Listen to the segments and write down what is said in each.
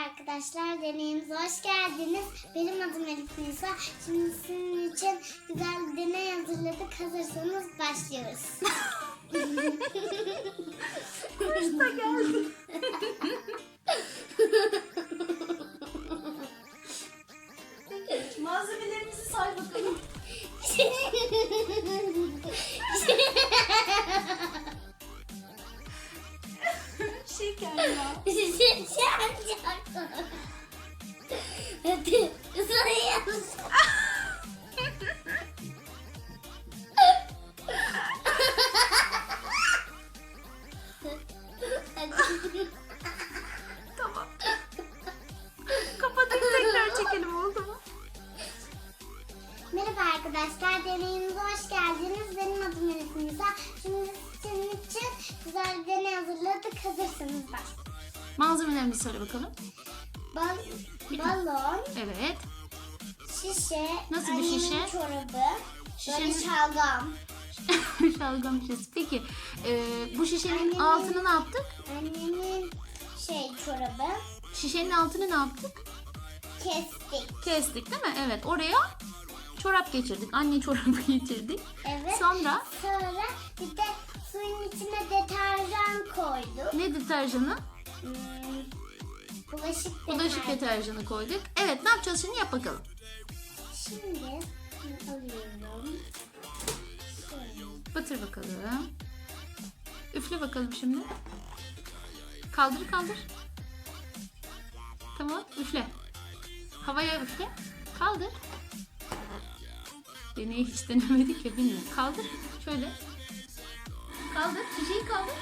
arkadaşlar, deneyimize hoş geldiniz. Benim adım Elif Nisa. Şimdi sizin için güzel bir deney hazırladık. Hazırsanız başlıyoruz. Kuş da geldi. Hadi sayıyoruz. Tamam. Kapatıp tekrar çekelim oldu mu? Merhaba arkadaşlar, deneyimize hoş geldiniz. Benim adım Elif Nisa. Şimdi sizin için güzel bir deney hazırladık. Hazırsanız başlayalım. Malzemelerimizi söyle bakalım. Bal balon, Evet. şişe, Nasıl bir annemin şişe? çorabı, böyle Şişenin- şalgam. Şalgam şişesi. Peki e, bu şişenin Annemin- altını ne yaptık? Annemin şey çorabı Şişenin altını ne yaptık? kestik. Kestik değil mi? Evet. Oraya çorap geçirdik. Anne çorabı geçirdik. Evet. Sonra Sonra bir de suyun içine deterjan koyduk. ne deterjanı? Hmm, bulaşık Bulaşık deterjanı. koyduk. Evet ne yapacağız şimdi yap bakalım. Şimdi alıyorum. Batır bakalım. Üfle bakalım şimdi. Kaldır kaldır. Tamam üfle. Havaya üfle. Kaldır. Deneyi hiç denemedik ya bilmiyorum. Kaldır. Şöyle. Kaldır. Şişeyi kaldır.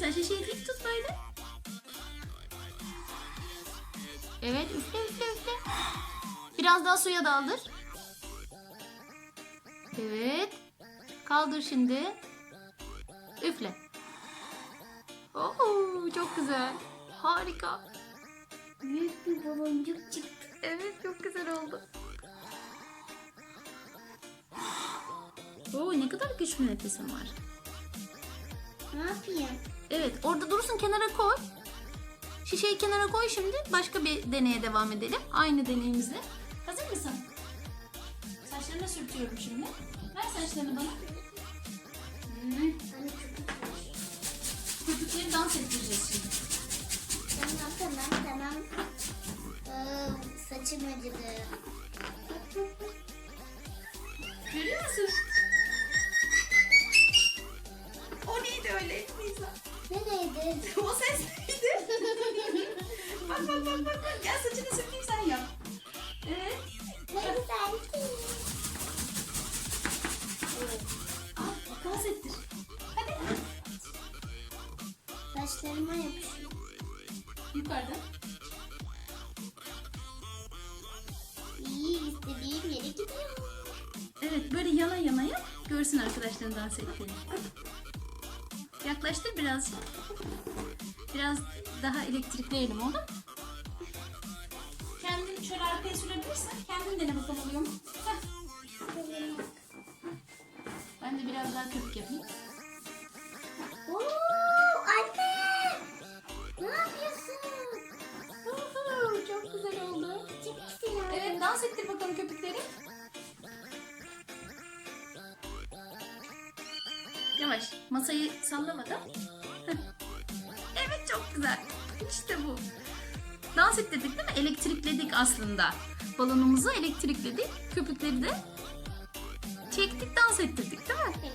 Sen şişeyi dik tut böyle. Evet üfle üfle üfle. Biraz daha suya daldır. Evet. Kaldır şimdi. Üfle. Oo, çok güzel. Harika. Büyük bir baloncuk çıktı. Evet çok güzel oldu. Oo, ne kadar güçlü nefesin var. Ne yapayım? Evet orada dursun kenara koy. Şişeyi kenara koy şimdi. Başka bir deneye devam edelim. Aynı deneyimizle. Hazır mısın? Saçlarına sürtüyorum şimdi. Ver saçlarını bana. Hmm. Köpükleri dans ettireceğiz şimdi. Tamam tamam tamam. Ee, saçım acıdı. Görüyor musun? Nereydi? o ses neydi? bak bak bak bak. bak. Gel saçını sürteyim sen yap. Evet. ne güzel ki. Al dans ettir. Hadi. Saçlarıma yapışıyor. Yukarıda. İyi istediğim yere gidiyor. Evet böyle yana yana yap. Görsün arkadaşların dans ettiğini. Yaklaştır birazcık. Biraz daha elektrikleyelim onu. Kendin şöyle arkaya sürebilirsen kendin dene bakalım oluyor mu? Ben de biraz daha köpük yapayım. Oo, anne! Ne yapıyorsun? Çok güzel oldu. Çok güzel. Evet dans ettir bakalım köpükleri. Yavaş masayı sallamadan. Evet çok güzel. İşte bu. Dans ettirdik değil mi? Elektrikledik aslında. Balonumuzu elektrikledik. Köpükleri de çektik dans ettirdik değil mi?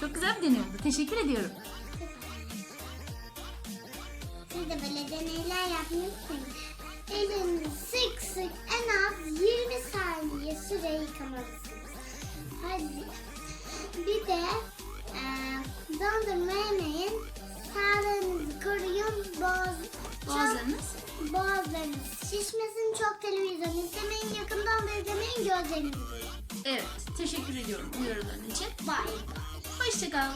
Çok güzel bir deney oldu. Teşekkür ediyorum. Siz de böyle deneyler unutmayın. Elinizi sık sık en az 20 saniye süre yıkamalısınız. Hadi. Bir de dondurma yemeyin. Sağlığınızı koruyun. Boğaz, Boğazlarınız. boğazlarınız şişmesin. Çok televizyon izlemeyin. Yakından da izlemeyin. Gözlerinizi. Evet. Teşekkür ediyorum uyarıların için. Bye. Hoşçakal.